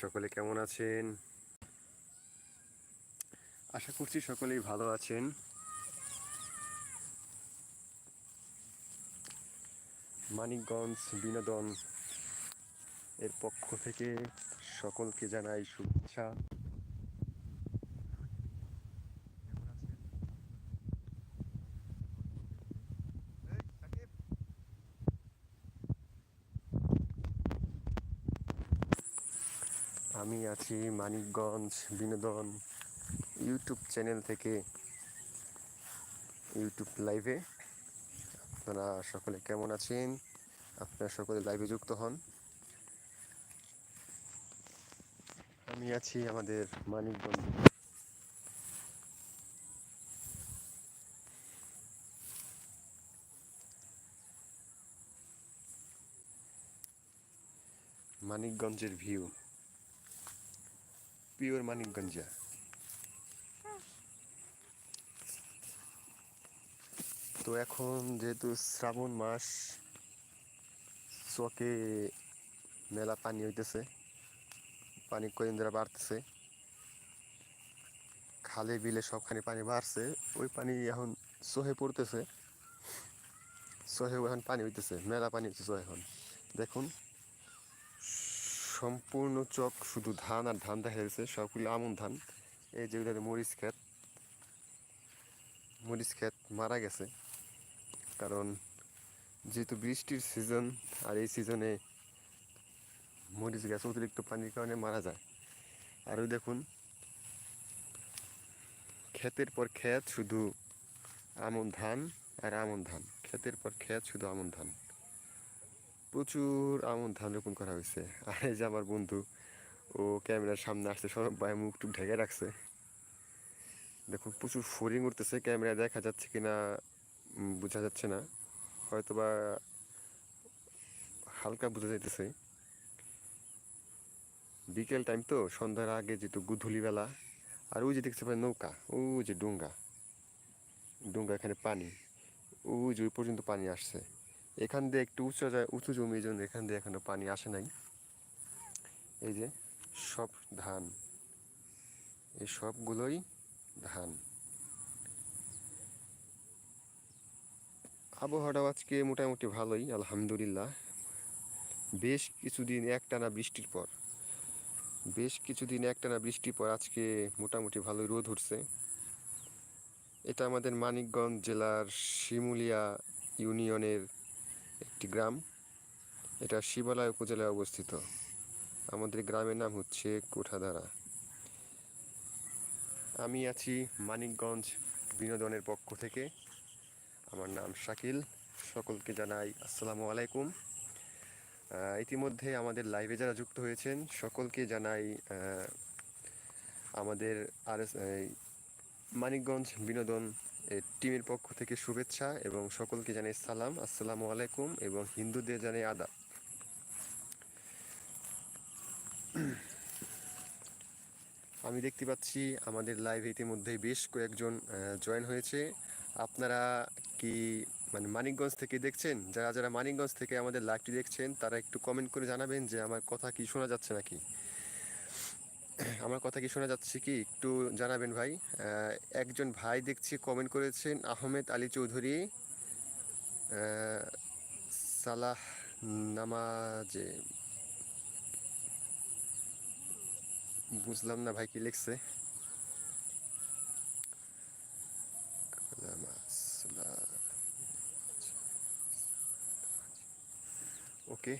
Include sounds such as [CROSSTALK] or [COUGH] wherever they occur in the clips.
সকলে কেমন আছেন? আশা করছি সকলেই ভালো আছেন। মানিকগঞ্জ বিনোদন এর পক্ষ থেকে সকলকে জানাই শুভেচ্ছা আমি আছি, মানিকগঞ্জ বিনোদন ইউটিউব চ্যানেল থেকে। ইউটিউব লাইভে আপনারা সকলে কেমন আছেন? আপনারা সকলে লাইভে যুক্ত হন। আমি আছি আমাদের মানিকগঞ্জ। মানিকগঞ্জের ভিউ। পিওর মানিকগঞ্জা তো এখন যেহেতু শ্রাবণ মাস চকে মেলা পানি হইতেছে। পানি কদিন বাড়তেছে। খালে বিলে সবখানে পানি বাড়ছে। ওই পানি এখন সহে পড়তেছে। সহেও এখন পানি হইতেছে। মেলা পানি সহে এখন। দেখুন। সম্পূর্ণ চক, শুধু ধান আর ধান দেখা যাচ্ছে, সবগুলো আমন ধান। এই যেগুলো মরিচ ক্ষেত মরিচ ক্ষেত মারা গেছে। কারণ যেহেতু বৃষ্টির সিজন আর এই সিজনে মরিচ গাছ অতিরিক্ত পানির কারণে মারা যায়। আর ওই দেখুন, ক্ষেতের পর ক্ষেত শুধু আমন ধান আর আমন ধান। ক্ষেতের পর ক্ষেত শুধু আমন ধান। প্রচুর আমন ধান রোপণ করা হয়েছে। আর এই যে আমার বন্ধু, ও ক্যামেরার সামনে আসছে সব ভাই মুখ টুক ঢেকে রাখছে। দেখুন প্রচুর ফোরিং উঠতেছে ক্যামেরায় দেখা যাচ্ছে কি না বোঝা যাচ্ছে না। হয়তো বা হালকা বোঝা যাইতেছে। বিকেল টাইম তো, সন্ধ্যার আগে যেহেতু গুধুলি বেলা আর ওই যে দেখতে পাই নৌকা ও যে ডুঙ্গা। ডুঙ্গা এখানে পানি, ওই যে ওই পর্যন্ত পানি আসছে। এখান দিয়ে একটু উঁচু উঁচু জমি জন্য এখান দিয়ে এখনও পানি আসে নাই। এই যে সব ধান, এই সবগুলোই ধান। আবহাওয়াটা আজকে মোটামুটি ভালোই, আলহামদুলিল্লাহ। বেশ কিছুদিন একটানা বৃষ্টির পর, বেশ কিছুদিন একটানা বৃষ্টির পর আজকে মোটামুটি ভালোই রোদ উঠছে। এটা আমাদের মানিকগঞ্জ জেলার শিমুলিয়া ইউনিয়নের একটি গ্রাম। এটা শিবালয় উপজেলায় অবস্থিত। আমাদের গ্রামের নাম হচ্ছে কোঠাধারা। আমি আছি মানিকগঞ্জ বিনোদনের পক্ষ থেকে। আমার নাম শাকিল। সকলকে জানাই আসসালামু আলাইকুম। ইতিমধ্যে আমাদের লাইভে যারা যুক্ত হয়েছেন, সকলকে জানাই আমাদের আর মানিকগঞ্জ বিনোদন টিমের পক্ষ থেকে শুভেচ্ছা এবং সকলকে জানাই সালাম, আসসালামু আলাইকুম এবং হিন্দুদের জানাই আদাব। আমি দেখতে পাচ্ছি আমাদের লাইভে ইতিমধ্যেই বেশ কয়েকজন জয়েন হয়েছে। আপনারা কি মানে মানিকগঞ্জ থেকে দেখছেন? যারা যারা মানিকগঞ্জ থেকে আমাদের লাইভটি দেখছেন, তারা একটু কমেন্ট করে জানাবেন যে আমার কথা কি শোনা যাচ্ছে নাকি? আমার কথা কি শোনা যাচ্ছে কি? একটু জানাবেন ভাই। একজন ভাই দেখছি কমেন্ট করেছেন, আহমেদ আলী চৌধুরী। সালাহ নামাজে। বুঝলাম না ভাই কি লিখছে। ওকে।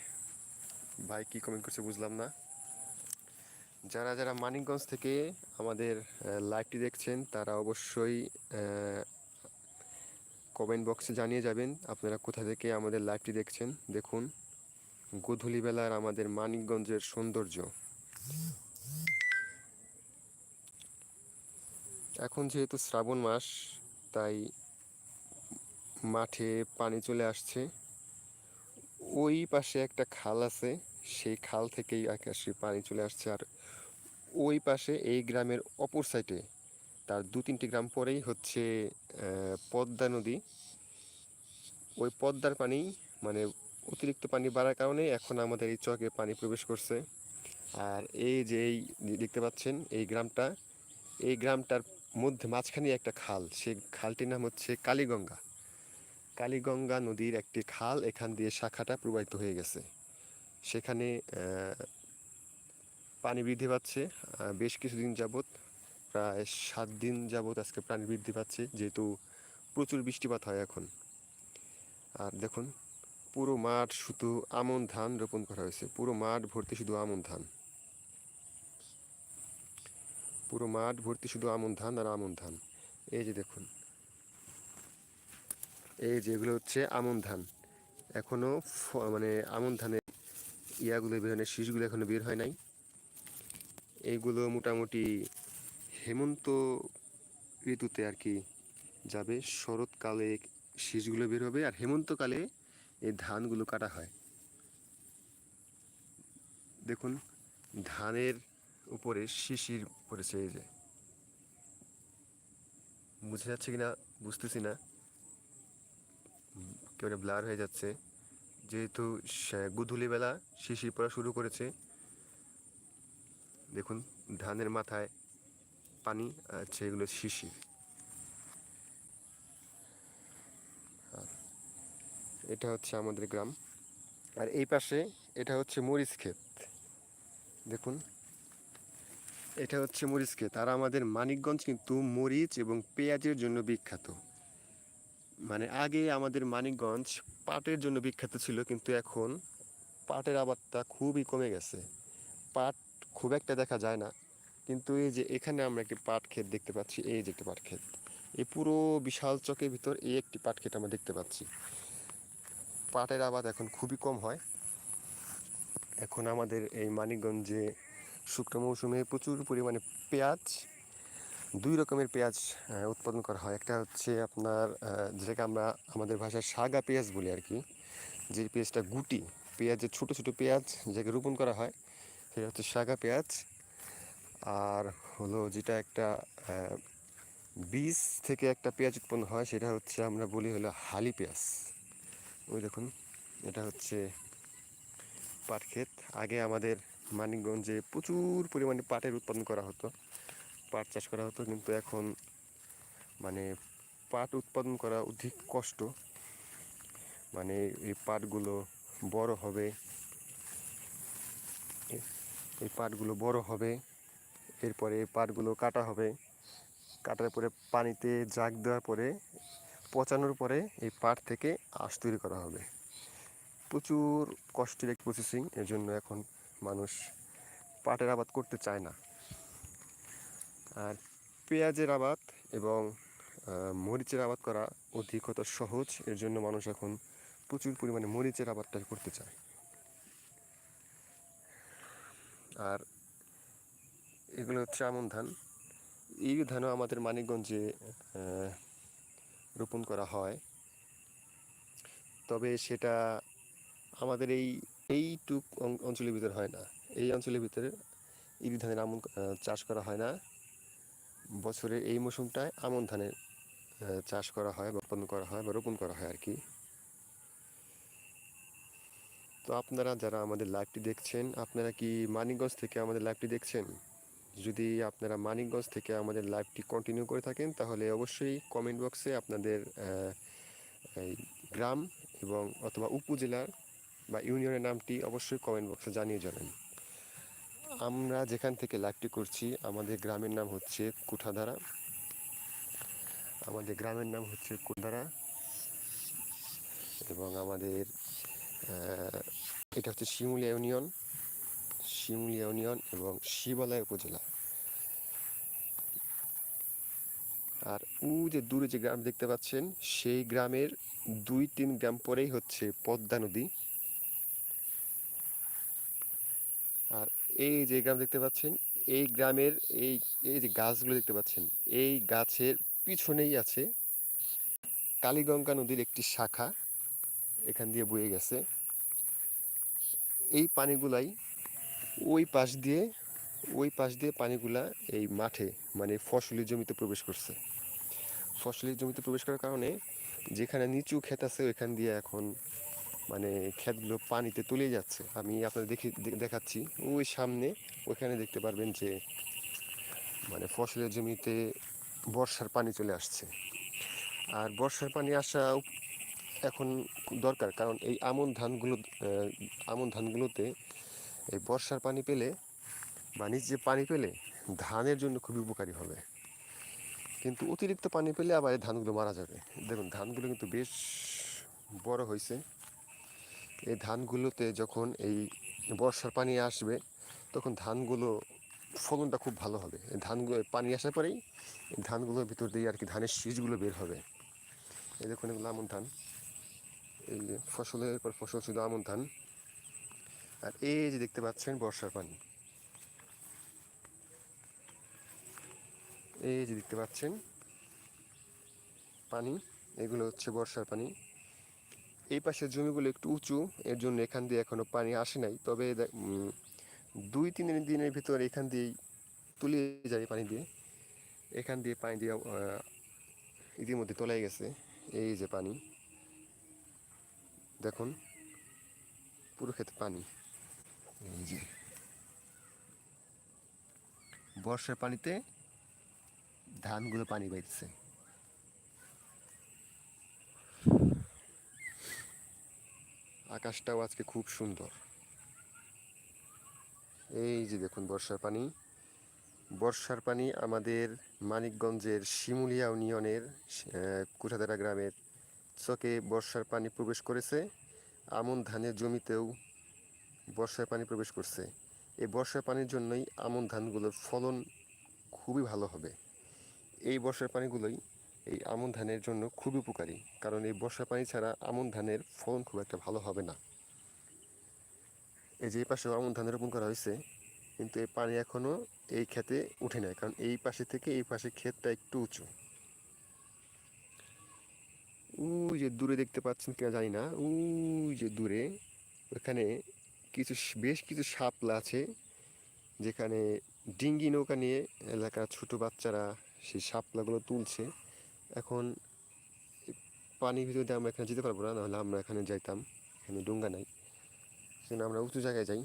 ভাই কি কমেন্ট করছে বুঝলাম না। যারা যারা মানিকগঞ্জ থেকে আমাদের লাইভটি দেখছেন, তারা অবশ্যই কমেন্ট বক্সে জানিয়ে যাবেন আপনারা কোথা থেকে আমাদের লাইভটি দেখছেন। দেখুন গোধূলি বেলার আমাদের মানিকগঞ্জের সৌন্দর্য। এখন যেহেতু শ্রাবণ মাস, তাই মাঠে পানি চলে আসছে। ওই পাশে একটা খাল আছে, সেই খাল থেকেই আকাশে পানি চলে আসছে। আর ওই পাশে, এই গ্রামের অপর সাইডে তার দু তিনটি গ্রাম পরেই হচ্ছে পদ্মা নদী। ওই পদ্মার পানি মানে অতিরিক্ত পানি বাড়ার কারণে এখন আমাদের এই চকে পানি প্রবেশ করছে। আর এই যে এই দেখতে পাচ্ছেন, এই গ্রামটা, এই গ্রামটার মধ্যে মাঝখানে একটা খাল, সেই খালটির নাম হচ্ছে কালীগঙ্গা। কালীগঙ্গা নদীর একটি খাল, এখান দিয়ে শাখাটা প্রবাহিত হয়ে গেছে। সেখানে পানি বৃদ্ধি পাচ্ছে বেশ কিছুদিন যাবৎ, প্রায় সাত দিন যাবৎ আজকে পানি বৃদ্ধি পাচ্ছে, যেহেতু প্রচুর বৃষ্টিপাত হয় এখন। আর দেখুন, পুরো মাঠ শুধু আমন ধান রোপণ করা হয়েছে, পুরো মাঠ ভর্তি শুধু আমন ধান। পুরো মাঠ ভর্তি শুধু আমন ধান আর আমন ধান। এই যে দেখুন, এই যে এগুলো হচ্ছে আমন ধান। এখনও ফ- মানে আমন ধানের ইয়াগুলো বের হয় নাই শীষগুলো এখনও বের হয় নাই। এইগুলো মোটামুটি হেমন্ত ঋতুতে আর কি যাবে। শরৎকালে শীষগুলো বের হবে আর হেমন্তকালে এই ধানগুলো কাটা হয়। দেখুন, ধানের উপরে শিশির পড়েছে এই যে বুঝা যাচ্ছে কিনা, বুঝতেছি না। একেবারে ব্লার হয়ে যাচ্ছে। যেহেতু গুধূলিবেলা শিশির পড়া শুরু করেছে দেখুন, ধানের মাথায় পানি, আছে এগুলো শিশির এটা হচ্ছে আমাদের গ্রাম। আর এই পাশে এটা হচ্ছে মরিচ ক্ষেত। দেখুন, এটা হচ্ছে মরিচ ক্ষেত। আর আমাদের মানিকগঞ্জ কিন্তু মরিচ এবং পেঁয়াজের জন্য বিখ্যাত। মানে আগে আমাদের মানিকগঞ্জ পাটের জন্য বিখ্যাত ছিল, কিন্তু এখন পাটের আবাদটা খুবই কমে গেছে। পাট খুব একটা দেখা যায় না। কিন্তু এই যে এখানে আমরা একটি পাট ক্ষেত দেখতে পাচ্ছি, এই যে একটি পাট ক্ষেত। এই পুরো বিশাল চকের ভিতর এই একটি পাট ক্ষেত আমরা দেখতে পাচ্ছি। পাটের আবাদ এখন খুবই কম হয়। এখন আমাদের এই মানিকগঞ্জে শুকনো মৌসুমে প্রচুর পরিমাণে পেঁয়াজ, দুই রকমের পেঁয়াজ উৎপাদন করা হয়। একটা হচ্ছে আপনার যেটাকে আমরা আমাদের ভাষায় সাগা পেঁয়াজ বলি আর কি। যে পেঁয়াজটা গুটি, পেঁয়াজের ছোটো ছোটো পেঁয়াজ, যেটাকে রোপণ করা হয়। সেটা হচ্ছে সাগা পেঁয়াজ আর হলো যেটা একটা বীজ থেকে একটা পেঁয়াজ উৎপন্ন হয়, সেটা হচ্ছে আমরা বলি হলো হালি পেঁয়াজ। ওই দেখুন, এটা হচ্ছে পাট ক্ষেত। আগে আমাদের মানিকগঞ্জে প্রচুর পরিমাণে পাটের উৎপাদন করা হতো, পাট চাষ করা হতো, কিন্তু এখন মানে পাট উৎপাদন করা অধিক কষ্ট। মানে এই পাটগুলো বড় হবে এই পাটগুলো বড় হবে, এরপরে এই পাটগুলো কাটা হবে। কাটার পরে পানিতে জাগ দেওয়ার পরে, পচানোর পরে এই পাট থেকে আঁশ তৈরি করা হবে। প্রচুর কষ্টের এক প্রসেসিং এর জন্য এখন মানুষ পাটের আবাদ করতে চায় না। আর পেঁয়াজের আবাদ এবং মরিচের আবাদ করা অধিকত সহজ, এর জন্য মানুষ এখন প্রচুর পরিমাণে মরিচের আবাদটা করতে চায়। আর এগুলো হচ্ছে আমন ধান। এই ধানও আমাদের মানিকগঞ্জে রোপণ করা হয়। তবে সেটা আমাদের এই, এইটুক অঞ্চলের ভিতরে হয় না। এই অঞ্চলের ভিতরে ইরি ধানের আমন চাষ করা হয় না। বছরের এই মৌসুমটায় আমন ধানের চাষ করা হয় বা উৎপাদন করা হয় বা রোপণ করা হয় আর কি। তো আপনারা যারা আমাদের লাইভটি দেখছেন, আপনারা কি মানিকগঞ্জ থেকে আমাদের লাইভটি দেখছেন? যদি আপনারা মানিকগঞ্জ থেকে আমাদের লাইভটি কন্টিনিউ করে থাকেন, তাহলে অবশ্যই কমেন্ট বক্সে আপনাদের গ্রাম এবং অথবা উপজেলার বা ইউনিয়নের নামটি অবশ্যই কমেন্ট বক্সে জানিয়ে যাবেন আমরা যেখান থেকে লাইভটি করছি, আমাদের গ্রামের নাম হচ্ছে কুঠাধারা। আমাদের গ্রামের নাম হচ্ছে কুঠাধারা। এবং আমাদের এটা হচ্ছে শিমুলিয়া ইউনিয়ন শিমুলিয়া ইউনিয়ন এবং শিবালয় উপজেলা। আর উ যে দূরে যে গ্রাম দেখতে পাচ্ছেন, সেই গ্রামের দুই তিন গ্রাম পরেই হচ্ছে পদ্মা নদী। আর এই যে গ্রাম দেখতে পাচ্ছেন, এই গ্রামের এই এই যে গাছগুলো দেখতে পাচ্ছেন, এই গাছের পিছনেই আছে কালীগঙ্গা নদীর একটি শাখা। এখান দিয়ে বয়ে গেছে। এই পানিগুলাই ওই পাশ দিয়ে, ওই পাশ দিয়ে পানিগুলা এই মাঠে মানে ফসলি জমিতে প্রবেশ করছে। ফসলি জমিতে প্রবেশ করার কারণে যেখানে নিচু ক্ষেত আছে, ওইখান দিয়ে এখন মানে ক্ষেতগুলো পানিতে তলিয়ে যাচ্ছে। আমি আপনাদের দেখি দেখাচ্ছি। ওই সামনে ওইখানে দেখতে পারবেন যে মানে ফসলের জমিতে বর্ষার পানি চলে আসছে। আর বর্ষার পানি আসা এখন দরকার, কারণ এই আমন ধানগুলো আমন ধানগুলোতে এই বর্ষার পানি পেলে বা নিচে পানি পেলে ধানের জন্য খুবই উপকারী হবে। কিন্তু অতিরিক্ত পানি পেলে আবার এই ধানগুলো মারা যাবে। দেখুন, ধানগুলো কিন্তু বেশ বড় হয়েছে। এই ধানগুলোতে যখন এই বর্ষার পানি আসবে, তখন ধানগুলো ফলনটা খুব ভালো হবে। ধানগুলো পানি আসার পরেই ধানগুলোর ভিতর দিয়ে আর কি ধানের শীষগুলো বের হবে। এই দেখুন এগুলো আমন ধান। এই ফসলের পর ফসল শুধু আমন ধান। আর এই যে দেখতে পাচ্ছেন বর্ষার পানি। এই যে দেখতে পাচ্ছেন পানি, এগুলো হচ্ছে বর্ষার পানি। এই পাশের জমিগুলো একটু উঁচু, এর জন্য এখান দিয়ে এখনও পানি আসে নাই। তবে দুই তিন দিনের ভিতর এখান দিয়েই তুলে যায় পানি দিয়ে। এখান দিয়ে পানি দিয়ে ইতিমধ্যে তোলাই গেছে। এই যে পানি। দেখুন পুরো ক্ষেতে পানি। এই যে বর্ষার পানিতে ধানগুলো পানি পাইতেছে আকাশটাও আজকে খুব সুন্দর। এই যে দেখুন বর্ষার পানি। বর্ষার পানি আমাদের মানিকগঞ্জের শিমুলিয়া ইউনিয়নের কুঠাদারা গ্রামের চকে বর্ষার পানি প্রবেশ করেছে। আমন ধানের জমিতেও বর্ষার পানি প্রবেশ করছে। এই বর্ষার পানির জন্যই আমন ধানগুলোর ফলন খুবই ভালো হবে। এই বর্ষার পানিগুলোই এই আমন ধানের জন্য খুবই উপকারী, কারণ এই বর্ষার পানি ছাড়া আমন ধানের ফলন খুব একটা ভালো হবে না। এই যে পাশেও আমন ধান রোপণ করা হয়েছে, কিন্তু এই পানি এখনও এই ক্ষেতে উঠে নাই, কারণ এই পাশে থেকে এই পাশে ক্ষেতটা একটু উঁচু। ওই যে দূরে দেখতে পাচ্ছেন কিনা জানি না, ওই যে দূরে ওখানে কিছু বেশ কিছু সাপলা আছে, যেখানে ডিঙ্গি নৌকা নিয়ে এলাকার ছোট বাচ্চারা সেই সাপলাগুলো তুলছে। এখন পানির ভিতর আমরা এখানে যেতে পারব না, নাহলে আমরা এখানে যাইতাম, এখানে ডুঙ্গা নাই। সেখানে আমরা উঁচু জায়গায় যাই।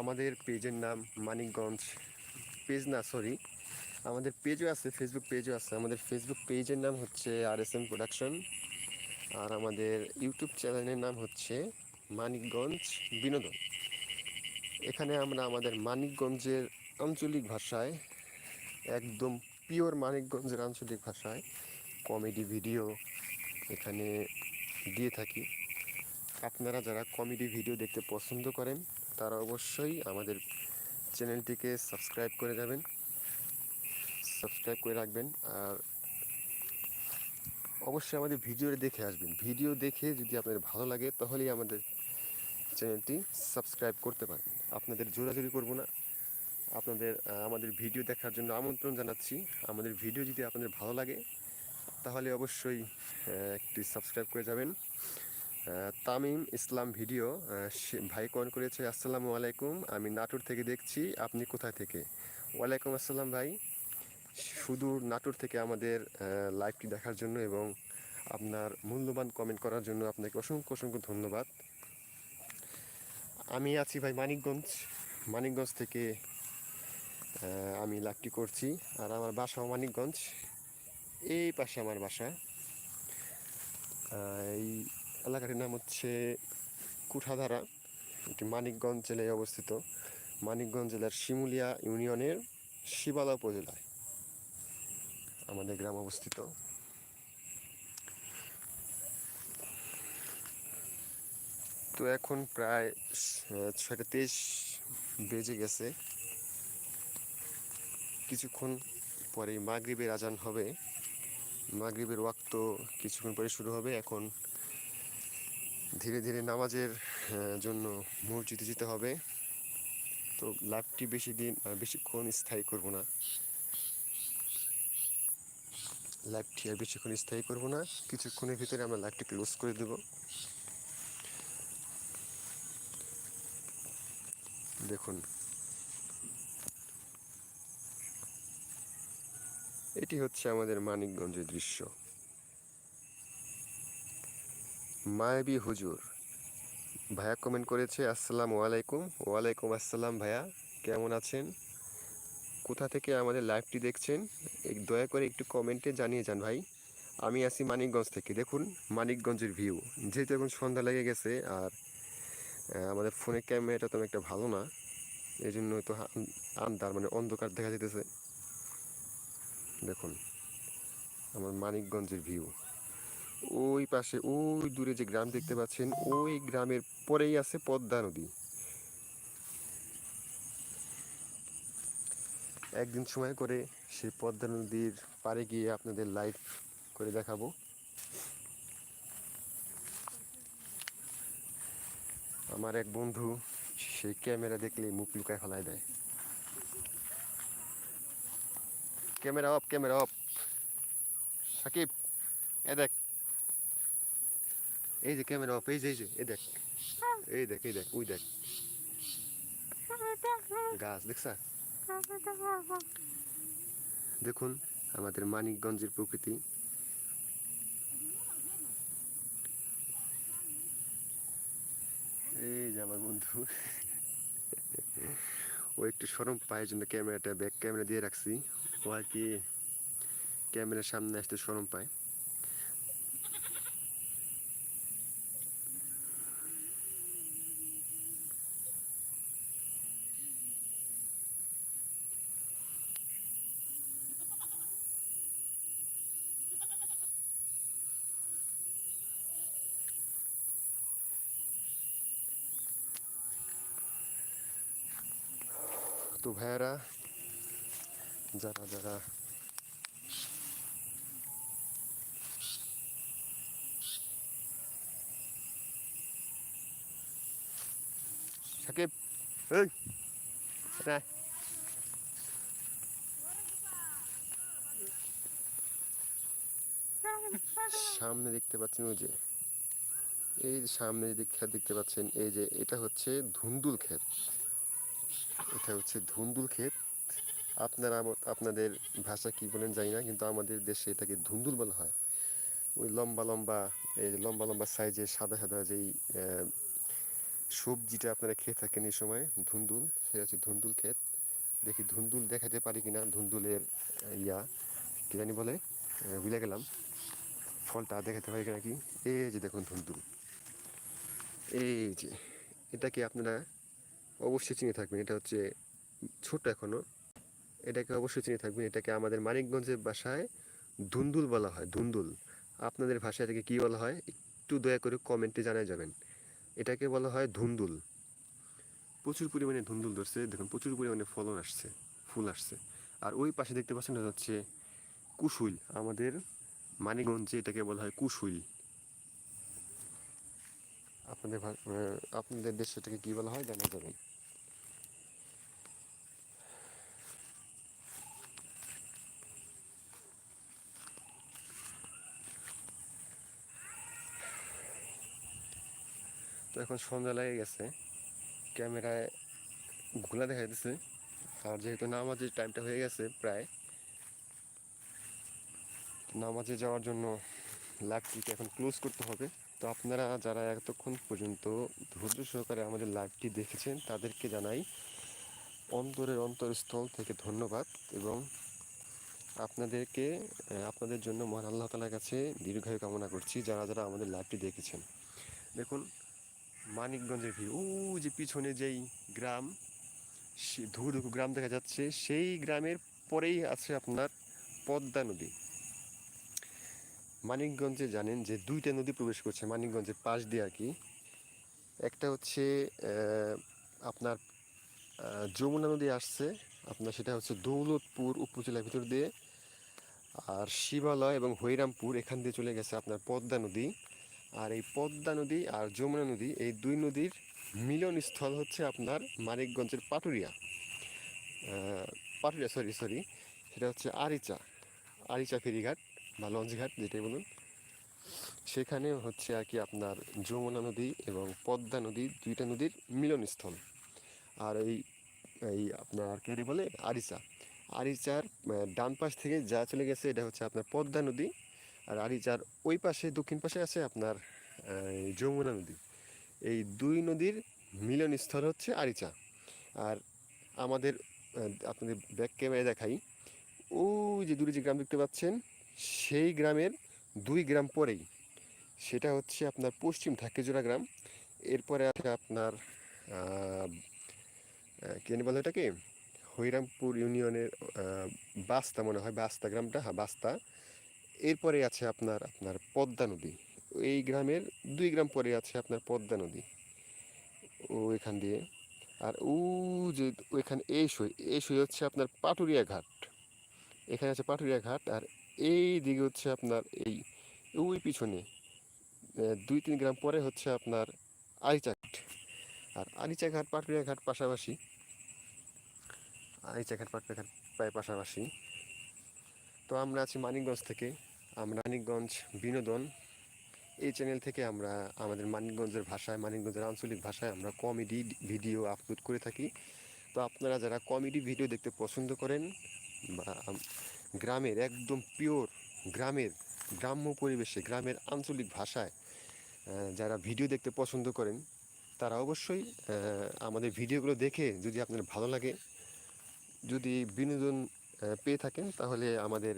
আমাদের পেজের নাম মানিকগঞ্জ পেজ না সরি আমাদের পেজও আছে ফেসবুক পেজও আছে। আমাদের ফেসবুক পেজের নাম হচ্ছে আর এস এম প্রোডাকশন আর আমাদের ইউটিউব চ্যানেলের নাম হচ্ছে মানিকগঞ্জ বিনোদন। এখানে আমরা আমাদের মানিকগঞ্জের আঞ্চলিক ভাষায়, একদম পিওর মানিকগঞ্জের আঞ্চলিক ভাষায় কমেডি ভিডিও এখানে দিয়ে থাকি। আপনারা যারা কমেডি ভিডিও দেখতে পছন্দ করেন, তারা অবশ্যই আমাদের চ্যানেলটিকে সাবস্ক্রাইব করে যাবেন। সাবস্ক্রাইব করে রাখবেন আর অবশ্যই আমাদের ভিডিও দেখে আসবেন। ভিডিও দেখে যদি আপনাদের ভালো লাগে তাহলেই আমাদের চ্যানেলটি সাবস্ক্রাইব করতে পারেন। আপনাদের জোরাজুরি করব না। আপনাদের আমাদের ভিডিও দেখার জন্য আমন্ত্রণ জানাচ্ছি। আমাদের ভিডিও যদি আপনাদের ভালো লাগে তাহলে অবশ্যই একটি সাবস্ক্রাইব করে যাবেন। তামিম ইসলাম ভিডিও ভাই কমেন্ট করেছে, আসসালামু আলাইকুম, আমি নাটোর থেকে দেখছি, আপনি কোথায় থেকে? ওয়ালাইকুম আসসালাম ভাই। সুদূর নাটোর থেকে আমাদের লাইভটি দেখার জন্য এবং আপনার মূল্যবান কমেন্ট করার জন্য আপনাকে অসংখ্য অসংখ্য ধন্যবাদ। আমি আছি ভাই মানিকগঞ্জ মানিকগঞ্জ থেকে আমি লাইভটি করছি, আর আমার বাসাও মানিকগঞ্জ। এই পাশে আমার বাসা। এই এলাকাটির নাম হচ্ছে কুঠাধারা। এটি মানিকগঞ্জ জেলায় অবস্থিত। মানিকগঞ্জ জেলার শিমুলিয়া ইউনিয়নের শিবালা উপজেলায় আমাদের গ্রাম অবস্থিত। তো এখন প্রায় ছয়টা তেইশ বেজে গেছে। কিছুক্ষণ পরে মাগরিবের আজান হবে। মাগরিবের ওয়াক্ত কিছুক্ষণ পরে শুরু হবে। এখন ধীরে ধীরে নামাজের জন্য মসজিদে যেতে হবে। তো লাইভটি বেশি দিন বেশিক্ষণ স্থায়ী করব না। লাইভটি আর বেশিক্ষণ স্থায়ী করব না। কিছুক্ষণের ভিতরে আমরা লাইভটি ক্লোজ করে দেব। দেখুন। এটি হচ্ছে আমাদের মানিকগঞ্জের দৃশ্য। মায়াবী হুজুর। ভাইয়া কমেন্ট করেছে, আসসালামু আলাইকুম। ওয়ালাইকুম আসসালাম ভাইয়া, কেমন আছেন? কোথা থেকে আমাদের লাইভটি দেখছেন? দয়া করে একটু কমেন্টে জানিয়ে যান ভাই। আমি আছি মানিকগঞ্জ থেকে। দেখুন, মানিকগঞ্জের ভিউ যেহেতু এখন সন্ধ্যা লেগে গেছে আর আমাদের ফোনের ক্যামেরাটা তেমন একটা ভালো না এই জন্য তো আন্ধার মানে অন্ধকার দেখা যেতেছে দেখুন, আমার মানিকগঞ্জের ভিউ ওই পাশে, ওই দূরে যে গ্রাম দেখতে পাচ্ছেন, ওই গ্রামের পরেই আছে পদ্মা নদী। একদিন সময় করে সেই পদ্মা নদীর পাড়ে গিয়ে আপনাদের লাইভ করে দেখাবো। আমার এক বন্ধু সেই ক্যামেরা দেখলে মুখ লুকায় ফেলায় দেয়। Camera off camera off. Sakib, এ দেখ। এই যে ক্যামেরা অফ, এই যে এই যে, এই দেখ। এই দেখ এই দেখ, ওই দেখ। গাছ, দেখছা? দেখুন, আমাদের মানিকগঞ্জের প্রকৃতি। এই যে আমার বন্ধু। ও একটু সরম পায়ের জন্য ক্যামেরাটা ব্যাক ক্যামেরা দিয়ে রাখছি। ও আর কি ক্যামেরার সামনে আসতে সরম পায়। ভাইয়ারা যারা যারা সামনে দেখতে পাচ্ছেন ওই যে, এই সামনে যে দেখতে পাচ্ছেন, এই যে এটা হচ্ছে ধুন্দুল ক্ষেত এটা হচ্ছে ধুন্দুল ক্ষেত। আপনারা আপনাদের ভাষা কি বলেন জানি না, কিন্তু আমাদের দেশে এটাকে ধুন্দুল বলা হয়। ওই লম্বা লম্বা, এই লম্বা লম্বা সাইজের সাদা সাদা যেই সবজিটা আপনারা খেয়ে থাকেন এই সময়, ধুন্দুল সেটা হচ্ছে ধুন্দুল ক্ষেত। দেখি ধুন্দুল দেখাতে পারি কিনা, ধুন্দুলের ইয়া, কি জানি বলে ভুলে গেলাম। ফলটা দেখাতে পারি কিনা কি? এই যে দেখুন ধুন্দুল। এই যে এটাকে আপনারা অবশ্যই চিনে থাকবেন। এটা হচ্ছে ছোট এখনও। এটাকে অবশ্যই চিনে থাকবেন। এটাকে আমাদের মানিকগঞ্জের ভাষায় ধুন্দুল বলা হয়, ধুন্দুল। আপনাদের ভাষায় এটাকে কী বলা হয়? একটু দয়া করে কমেন্টে জানাই যাবেন। এটাকে বলা হয় ধুন্দুল। প্রচুর পরিমাণে ধুন্দুল ধরছে। দেখুন, প্রচুর পরিমাণে ফলন আসছে, ফুল আসছে। আর ওই পাশে দেখতে পাচ্ছেন, এটা হচ্ছে কুশুল আমাদের মানিকগঞ্জে এটাকে বলা হয় কুশুল আপনাদের আপনাদের দেশে এটাকে কী বলা হয়? জানা যাবেন। এখন সন্ধ্যা লেগে গেছে। ক্যামেরায় ঘোলা দেখা যাচ্ছে আর যেহেতু নামাজের টাইমটা হয়ে গেছে প্রায়, নামাজে যাওয়ার জন্য লাইভটিকে এখন ক্লোজ করতে হবে। তো আপনারা যারা এতক্ষণ পর্যন্ত ধৈর্য সহকারে আমাদের লাইভটি দেখেছেন, তাদেরকে জানাই অন্তরের অন্তরস্থল থেকে ধন্যবাদ এবং আপনাদেরকে আপনাদের জন্য মহান আল্লাহ তালার কাছে দীর্ঘায়ু কামনা করছি যারা যারা আমাদের লাইভটি দেখেছেন। দেখুন মানিকগঞ্জের ভিউ ও যে পিছনে যেই গ্রাম ধুধুকু গ্রাম দেখা যাচ্ছে, সেই গ্রামের পরেই আছে আপনার পদ্মা নদী। মানিকগঞ্জে জানেন যে দুইটা নদী প্রবেশ করছে মানিকগঞ্জের পাশ দিয়ে আর কি। একটা হচ্ছে আপনার যমুনা নদী আসছে, আপনার সেটা হচ্ছে দৌলতপুর উপজেলার ভিতর দিয়ে। আর শিবালয় এবং হরিরামপুর এখান দিয়ে চলে গেছে আপনার পদ্মা নদী। আর এই পদ্মা নদী আর যমুনা নদী, এই দুই নদীর মিলনস্থল হচ্ছে আপনার মানিকগঞ্জের পাটুরিয়া। পাটুরিয়া সরি সরি সেটা হচ্ছে আরিচা আরিচা ফেরিঘাট বা লঞ্চঘাট যেটাই বলুন। সেখানে হচ্ছে আর কি আপনার যমুনা নদী এবং পদ্মা নদী দুইটা নদীর মিলনস্থল। আর এই এই আপনার কে বলে? আরিচা। আরিচার ডান পাশ থেকে যা চলে গেছে এটা হচ্ছে আপনার পদ্মা নদী আর আরিচার ওই পাশে দক্ষিণ পাশে আছে আপনার যমুনা নদী। এই দুই নদীর মিলনস্থল হচ্ছে আরিচা। আর আমাদের আপনাদের ব্যাক ক্যামেরায় দেখাই ওই যে দূরে যে গ্রাম দেখতে পাচ্ছেন সেই গ্রামের দুই গ্রাম পরেই। সেটা হচ্ছে আপনার পশ্চিম ঢাকেজোড়া গ্রাম। এরপরে আছে আপনার আহ, আহ, কি জানি বলে এটাকে হরিরামপুর ইউনিয়নের বাস্তা মনে হয় বাস্তা গ্রামটা হ্যাঁ বাস্তা। এরপরে আছে আপনার আপনার পদ্মা নদী। এই গ্রামের দুই গ্রাম পরে আছে আপনার পদ্মা নদী। ও এখান দিয়ে। আর ও যে ওইখানে এই সই এই সই হচ্ছে আপনার পাটুরিয়া ঘাট। এখানে আছে পাটুরিয়া ঘাট আর এই দিকে হচ্ছে আপনার এই, ওই পিছনে দুই তিন গ্রাম পরে হচ্ছে আপনার আরিচা ঘাট। আর আরিচা ঘাট, পাটুরিয়া ঘাট পাশাপাশি, আরিচা ঘাট, পাটুরিয়া ঘাট প্রায় পাশাপাশি। তো আমরা আছি মানিকগঞ্জ থেকে। আমরা মানিকগঞ্জ বিনোদন, এই চ্যানেল থেকে আমরা আমাদের মানিকগঞ্জের ভাষায়, মানিকগঞ্জের আঞ্চলিক ভাষায় আমরা কমেডি ভিডিও আপলোড করে থাকি। তো আপনারা যারা কমেডি ভিডিও দেখতে পছন্দ করেন, বা গ্রামের একদম পিওর গ্রামের, গ্রাম্য পরিবেশে, গ্রামের আঞ্চলিক ভাষায় যারা ভিডিও দেখতে পছন্দ করেন, তারা অবশ্যই আমাদের ভিডিওগুলো দেখে যদি আপনার ভালো লাগে, যদি বিনোদন পেয়ে থাকেন, তাহলে আমাদের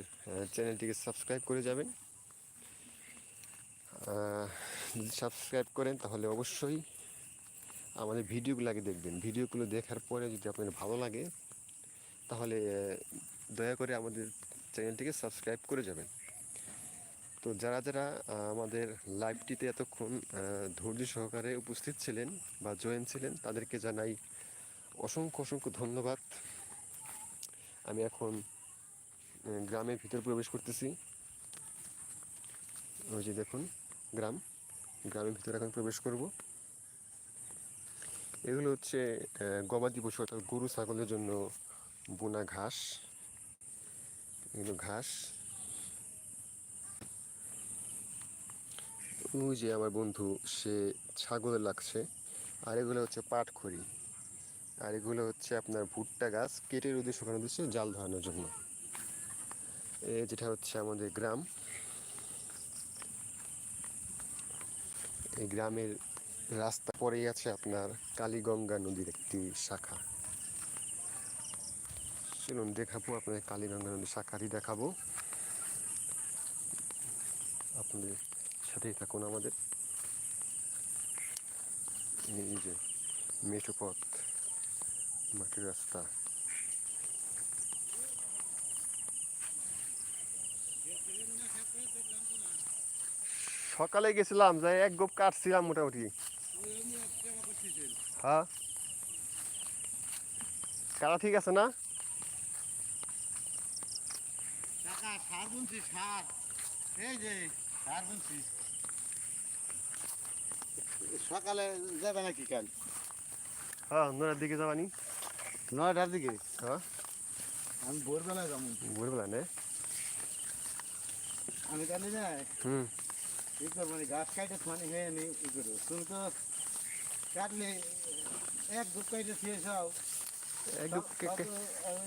চ্যানেলটিকে সাবস্ক্রাইব করে যাবেন। যদি সাবস্ক্রাইব করেন, তাহলে অবশ্যই আমাদের ভিডিওগুলো আগে দেখবেন। ভিডিওগুলো দেখার পরে যদি আপনার ভালো লাগে, তাহলে দয়া করে আমাদের চ্যানেলটিকে সাবস্ক্রাইব করে যাবেন। তো যারা যারা আমাদের লাইভটিতে এতক্ষণ ধৈর্য সহকারে উপস্থিত ছিলেন বা জয়েন ছিলেন, তাদেরকে জানাই অসংখ্য অসংখ্য ধন্যবাদ। আমি এখন গ্রামের ভিতর প্রবেশ করতেছি। ওই যে দেখুন, গ্রাম। গ্রামের ভিতরে এখন প্রবেশ করব। এগুলো হচ্ছে গবাদি পশু অর্থাৎ গরু, ছাগলের জন্য বোনা ঘাস। এগুলো ঘাস। ওই যে আমার বন্ধু, সে ছাগল লাগছে। আর এগুলো হচ্ছে পাটখড়ি। আর এগুলো হচ্ছে আপনার ভুট্টা গাছ, কেটে রোদে শুকানো দিচ্ছে, জাল ধরানোর জন্য। এ যেটা হচ্ছে আমাদের গ্রাম। এই গ্রামের রাস্তা পরেই আছে আপনার কালীগঙ্গা নদীর একটি শাখা। চলুন দেখাবো আপনাদের কালীগঙ্গা নদীর শাখাটি দেখাবো। আপনাদের সাথেই থাকুন আমাদের। এই যে মেঠো পথ। মাটির রাস্তা সকালে গেছিলাম যাই এক গোপ কাটছিলাম মোটামুটি। হ্যাঁ? কারা ঠিক আছে না? সকালে যাবে নাকি কাল? হ্যাঁ নড়ার দিকে যাবানি। নয়টার দিকে হ্যাঁ? আমি ভোরবেলায় যাব। ভোরবেলা নে। আমি জানি না। হুম। ই করব মানে গাছ কাটে মানে হয়ে নি ই করব? তুমি তো কাটলে এক দুঃখ কাটে শেষ হও এক কে-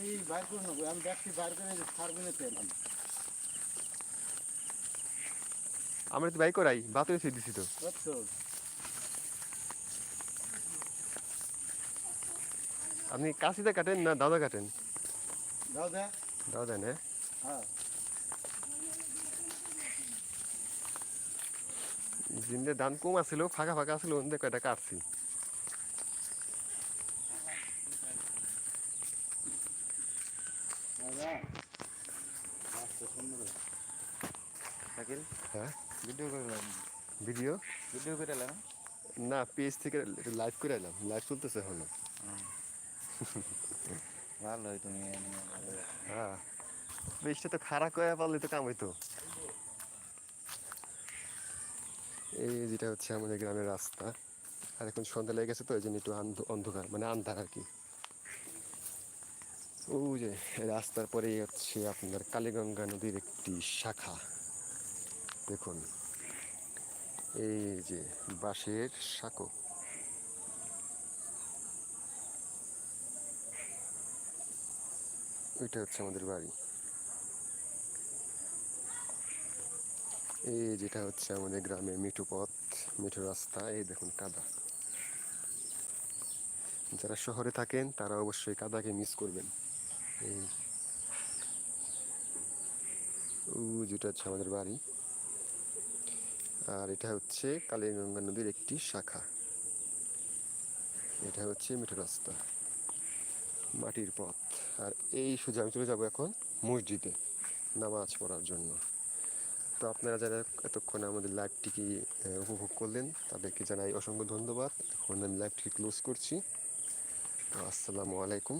এই বাইর করে নেব। আমি দেখছি বাইর করে সার বুনে পেলাম আমরা তো বাই করাই বাতরে ছেড়ে দিছি তো। বুঝছ আপনি কাশিতে কাটেন না দাদা কাটেন? দাদা দেন হ্যাঁ। জিন্দে দান কম আছিল ফাঁকা ফাঁকা আছিল ওদের কয়টা কাটছি। হ্যাঁ? Video video? ভিডিও করে না পেজ থেকে লাইভ করে এলাম। লাইভ চলতেছে এখনও। [LAUGHS] ভালো হয় তুমি হ্যাঁ। পেজটা তো খারাপ করে পারলে তো কাম হইতো এই যেটা হচ্ছে আমাদের গ্রামের রাস্তা আর এখন সন্ধ্যা লেগে গেছে তো এই জন্য একটু অন্ধকার মানে আন্ধার আর কি। ওই যে রাস্তার পরেই হচ্ছে আপনার কালীগঙ্গা নদীর একটি শাখা। দেখুন এই যে বাঁশের সাঁকো ওইটা হচ্ছে আমাদের বাড়ি। এই যেটা হচ্ছে আমাদের গ্রামের মিঠু পথ, মিঠু রাস্তা, এই দেখুন কাদা। যারা শহরে থাকেন, তারা অবশ্যই কাদাকে মিস করবেন। এই ও যেটা হচ্ছে আমাদের বাড়ি। আর এটা হচ্ছে কালীগঙ্গা নদীর একটি শাখা। এটা হচ্ছে মিঠু রাস্তা। মাটির পথ। আর এই সুযোগ আমি চলে যাব এখন মসজিদে নামাজ পড়ার জন্য। তো আপনারা যারা এতক্ষণ আমাদের লাইভটিকে উপভোগ করলেন, তাদেরকে জানাই অসংখ্য ধন্যবাদ। এখন আমি লাইভটি ক্লোজ করছি। তো আসসালামু আলাইকুম।